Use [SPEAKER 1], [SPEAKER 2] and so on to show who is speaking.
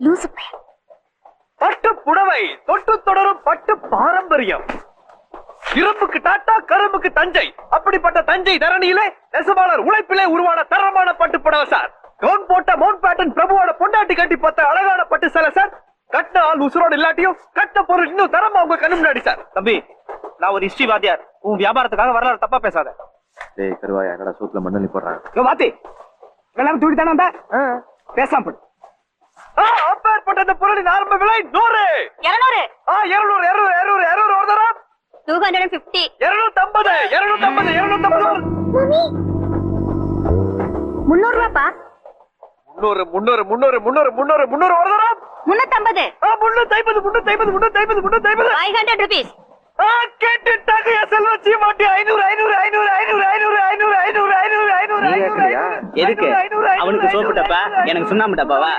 [SPEAKER 1] லூசு பையன்.
[SPEAKER 2] பட்டு புடவை தொட்டு தொடரும் பட்டு பாரம்பரியம். இரும்புக்கு டாட்டா கரும்புக்கு தஞ்சை. அப்படிப்பட்ட தஞ்சை தரணியிலே நெசவாளர் உழைப்பிலே உருவான தரமான பட்டு புடவை சார். கவுன் போட்ட மவுண்ட் பேட்டன் பிரபுவோட பொண்டாட்டி கட்டி பார்த்த அழகான பட்டு சேலை சார். கட்டின ஆள் உசுரோடு இல்லாட்டியும் கட்ட பொருள் இன்னும் தரமா உங்க கண்ணு முன்னாடி சார்.
[SPEAKER 3] தம்பி நான் ஒரு ஹிஸ்டரி வாத்தியார் உன் வியாபாரத்துக்காக வரலாறு தப்பா பேசாத.
[SPEAKER 4] டேய் கருவாயா என்னடா சூட்ல மண்ணலி போடுறான்
[SPEAKER 3] வாத்தி. எல்லாமே தூடி தானே வந்தா? பேசாம போடு.
[SPEAKER 2] இந்த பொருளின் ஆரம்ப விலை நூறு
[SPEAKER 1] இருநூறு
[SPEAKER 2] ஆ இருநூறு இருநூறு இருநூறு இருநூறு ஒரு தரம்
[SPEAKER 1] டூ ஹண்ட்ரட் பிப்டி
[SPEAKER 2] இருநூத்தி ஐம்பது இருநூத்தி ஐம்பது இருநூத்தி ஐம்பது
[SPEAKER 1] முன்னூறு ரூபாப்பா
[SPEAKER 2] முன்னூறு முன்னூறு முன்னூறு முன்னூறு முன்னூறு முன்னூறு ஒரு தரம்
[SPEAKER 1] முன்னூத்தம்பது
[SPEAKER 2] ஆ, முன்னூத்தி ஐம்பது முன்னூத்தி ஐம்பது முன்னூத்தி ஐம்பது முன்னூத்தி ஐம்பது
[SPEAKER 1] ஃபைவ் ஹண்ட்ரட் ருபீஸ்
[SPEAKER 2] ஆ, கேட்டுட்டாங்க என் செல்வச்சி மாட்டி ஐநூறு ஐநூறு ஐநூறு ஐநூறு ஐநூறு ஐநூறு ஐநூறு ஐநூறு ஐநூறு
[SPEAKER 3] எதுக்கு அவனுக்கு சோப்பு டப்பா எனக்கு சுண்ணாம்பு டப்பாவா?